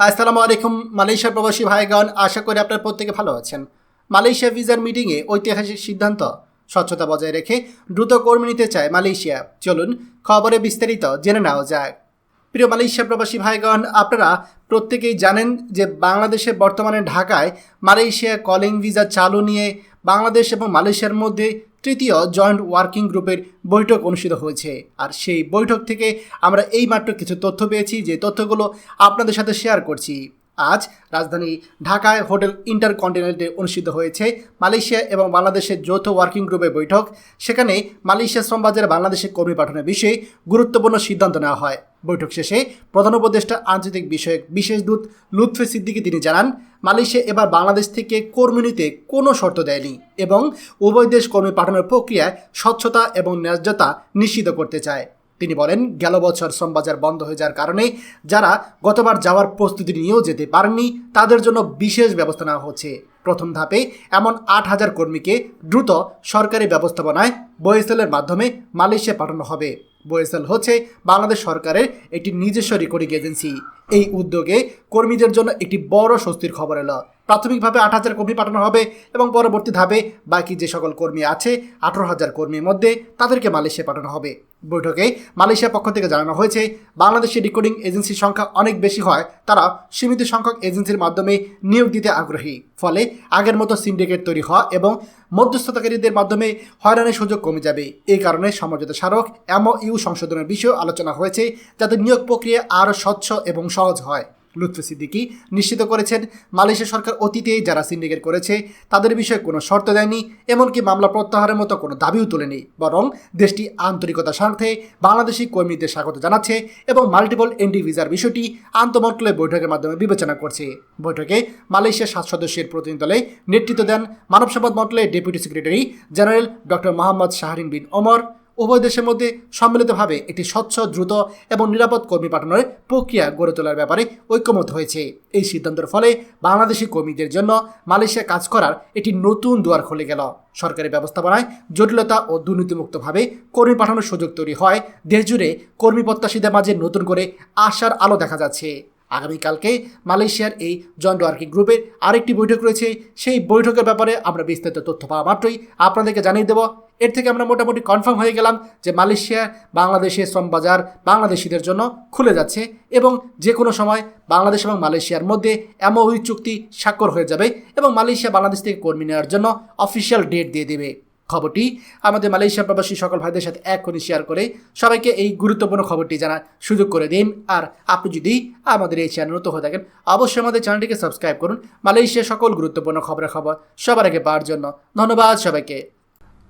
আসসালামু আলাইকুম, মালয়েশিয়ার প্রবাসী ভাইগণ, আশা করি আপনার প্রত্যেকে ভালো আছেন। মালয়েশিয়া ভিসার মিটিংয়ে ঐতিহাসিক সিদ্ধান্ত স্বচ্ছতা বজায় রেখে দ্রুত কর্মী নিতে চায় মালয়েশিয়া। চলুন, খবরে বিস্তারিত জেনে নেওয়া যাক। প্রিয় মালয়েশিয়া প্রবাসী ভাইগণ, আপনারা প্রত্যেকেই জানেন যে বাংলাদেশে বর্তমানে ঢাকায় মালয়েশিয়া কলিং ভিসা চালু নিয়ে বাংলাদেশ এবং মালয়েশিয়ার মধ্যে তৃতীয় জয়েন্ট ওয়ার্কিং গ্রুপের বৈঠক অনুষ্ঠিত হয়েছে। আর সেই বৈঠক থেকে আমরা এইমাত্র কিছু তথ্য পেয়েছি, যে তথ্যগুলো আপনাদের সাথে শেয়ার করছি। আজ রাজধানী ঢাকায় হোটেল ইন্টারকন্টিনেন্টে অনুষ্ঠিত হয়েছে। মালয়েশিয়া এবং বাংলাদেশের যৌথ ওয়ার্কিং গ্রুপের বৈঠক। সেখানে মালয়েশিয়া শ্রমবাজারে বাংলাদেশে কর্মী পাঠানোর বিষয়ে গুরুত্বপূর্ণ সিদ্ধান্ত নেওয়া হয়। বৈঠক শেষে প্রধান উপদেষ্টা আন্তর্জাতিক বিষয়ক বিশেষ দূত লুৎফে সিদ্দিকি তিনি জানান, মালয়েশিয়া এবার বাংলাদেশ থেকে কর্মী নিতে কোনো শর্ত দেয়নি এবং উভয় দেশ কর্মী পাঠানোর প্রক্রিয়ায় স্বচ্ছতা এবং ন্যায্যতা নিশ্চিত করতে চায়। তিনি বলেন, গেল বছর শ্রমবাজার বন্ধ হয়ে যাওয়ার কারণে যারা গতবার যাওয়ার প্রস্তুতি নিয়েও যেতে পারেননি, তাদের জন্য বিশেষ ব্যবস্থা নেওয়া হচ্ছে। প্রথম ধাপে এমন আট হাজার কর্মীকে দ্রুত সরকারি ব্যবস্থাপনায় বয়েসেলের মাধ্যমে মালয়েশিয়া পাঠানো হবে। বয়েসেল হচ্ছে বাংলাদেশ সরকারের একটি নিজস্ব রেকর্ডিং এজেন্সি। এই উদ্যোগে কর্মীদের জন্য একটি বড় স্বস্তির খবর এলো। প্রাথমিকভাবে আট হাজার কর্মী পাঠানো হবে এবং পরবর্তী ধাপে বাকি যে সকল কর্মী আছে, আঠারো হাজার কর্মীর মধ্যে তাদেরকে মালয়েশিয়া পাঠানো হবে। বৈঠকে মালয়েশিয়ার পক্ষ থেকে জানানো হয়েছে বাংলাদেশের রেকর্ডিং এজেন্সির সংখ্যা অনেক বেশি হয়, তারা সীমিত সংখ্যক এজেন্সির মাধ্যমে নিয়োগ দিতে আগ্রহী। ফলে আগের মতো সিন্ডিকেট তৈরি হওয়া এবং মধ্যস্থতাকারীদের মাধ্যমে হয়রানির সুযোগ কমে যাবে। এই কারণে সমঝোতা স্মারক এমও ইউ সংশোধনের বিষয়েও আলোচনা হয়েছে, যাতে নিয়োগ প্রক্রিয়া আরও স্বচ্ছ এবং সহজ হয়। লুৎফে সিদ্দিকি নিশ্চিত করেছেন, মালয়েশিয়া সরকার অতীতে যারা সিন্ডিকেট করেছে, তাদের বিষয়ে কোনো শর্ত দেয়নি, এমনকি মামলা প্রত্যাহারের মতো কোনো দাবিও তোলেনি। বরং দেশটি আন্তরিকতার স্বার্থে বাংলাদেশি কর্মীদের স্বাগত জানাচ্ছে এবং মাল্টিপল এন্ট্রি ভিসার বিষয়টি আন্তমন্ত্রণালয় বৈঠকের মাধ্যমে বিবেচনা করছে। বৈঠকে মালয়েশিয়ার সাত সদস্যের প্রতিনিধি দলে নেতৃত্ব দেন মানব সম্পদ মন্ত্রণালয়ের deputy secretary general doctor Mohammad Shahrin bin Omar. উভয় দেশের মধ্যে সম্মিলিতভাবে একটি স্বচ্ছ, দ্রুত এবং নিরাপদ কর্মী পাঠানোর প্রক্রিয়া গড়ে তোলার ব্যাপারে ঐক্যমত হয়েছে। এই সিদ্ধান্তের ফলে বাংলাদেশি কর্মীদের জন্য মালয়েশিয়া কাজ করার একটি নতুন দুয়ার খুলে গেল। সরকারি ব্যবস্থাপনায় জটিলতা ও দুর্নীতিমুক্তভাবে কর্মী পাঠানোর সুযোগ তৈরি হয়। দেশজুড়ে কর্মী প্রত্যাশীদের মাঝে নতুন করে আশার আলো দেখা যাচ্ছে। আগামীকালকে মালয়েশিয়ার এই জয়েন্ট ওয়ার্কিং গ্রুপের আরেকটি বৈঠক রয়েছে। সেই বৈঠকের ব্যাপারে আমরা বিস্তারিত তথ্য পাওয়া মাত্রই আপনাদেরকে জানিয়ে দেব এর থেকে আমরা মোটামুটি কনফার্ম হয়ে গেলাম যে মালয়েশিয়া বাংলাদেশের শ্রম বাজার বাংলাদেশিদের জন্য খুলে যাচ্ছে এবং যে কোনো সময় বাংলাদেশ এবং মালয়েশিয়ার মধ্যে এমওইউ চুক্তি স্বাক্ষর হয়ে যাবে এবং মালয়েশিয়া বাংলাদেশ থেকে কর্মী নেওয়ার জন্য অফিসিয়াল ডেট দিয়ে দেবে। খবরটি আমাদের মালয়েশিয়া প্রবাসী সকল ভাইদের সাথে এখনই শেয়ার করে সবাইকে এই গুরুত্বপূর্ণ খবরটি জানার সুযোগ করে দিন। আর আপনি যদি আমাদের এই চ্যানেল নতুন হয়ে থাকেন, অবশ্যই আমাদের চ্যানেলটিকে সাবস্ক্রাইব করুন। মালয়েশিয়ার সকল গুরুত্বপূর্ণ খবরের খবর সবার আগে পাওয়ার জন্য ধন্যবাদ সবাইকে।